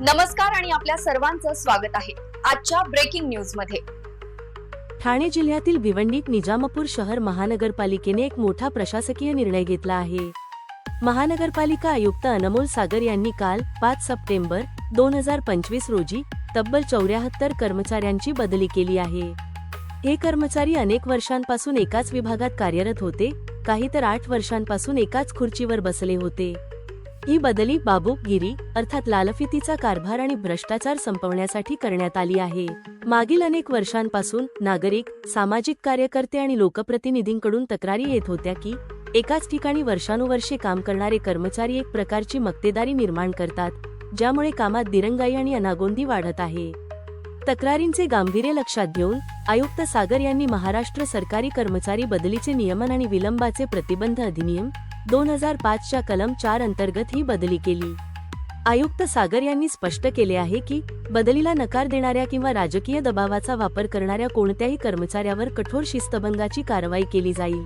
नमस्कार आणि आपल्या सर्वांचं स्वागत आहे आजच्या ब्रेकिंग न्यूजमध्ये. ठाणे जिल्ह्यातील भिवंडीत निजामपूर शहर महानगरपालिकेने एक मोठा प्रशासकीय निर्णय घेतला आहे. महानगरपालिका आयुक्त अनमोल सागर यांनी काल पाच सप्टेंबर दोन हजार पंचवीस रोजी तब्बल चौऱ्याहत्तर कर्मचाऱ्यांची बदली केली आहे. हे कर्मचारी अनेक वर्षांपासून एकाच विभागात कार्यरत होते काही तर आठ वर्षांपासून एकाच खुर्चीवर बसले होते. ही बदली बाबू गिरी अर्थात लालफितीचा कारभार आणि भ्रष्टाचार संपवण्यासाठी करण्यात आली आहे. मागील अनेक वर्षांपासून नागरिक सामाजिक कार्यकर्ते आणि लोकप्रतिनिधींकडून तक्रारी येत होत्या की एकाच ठिकाणी वर्षानुवर्षे काम करणारे कर्मचारी एक प्रकारची मक्तेदारी निर्माण करतात ज्यामुळे कामात दिरंगाई आणि अनागोंदी वाढत आहे. तक्रारींचे गांभीर्य लक्षात घेऊन आयुक्त सागर यांनी महाराष्ट्र सरकारी कर्मचारी बदलीचे नियमन आणि विलंबाचे प्रतिबंध अधिनियम दोन हजार पाचच्या कलम चार अंतर्गत ही बदली केली. आयुक्त सागर यांनी स्पष्ट केले आहे की बदलीला नकार देणाऱ्या किंवा राजकीय दबावाचा वापर करणाऱ्या कोणत्याही कर्मचाऱ्यावर कठोर शिस्तभंगाची कारवाई केली जाईल.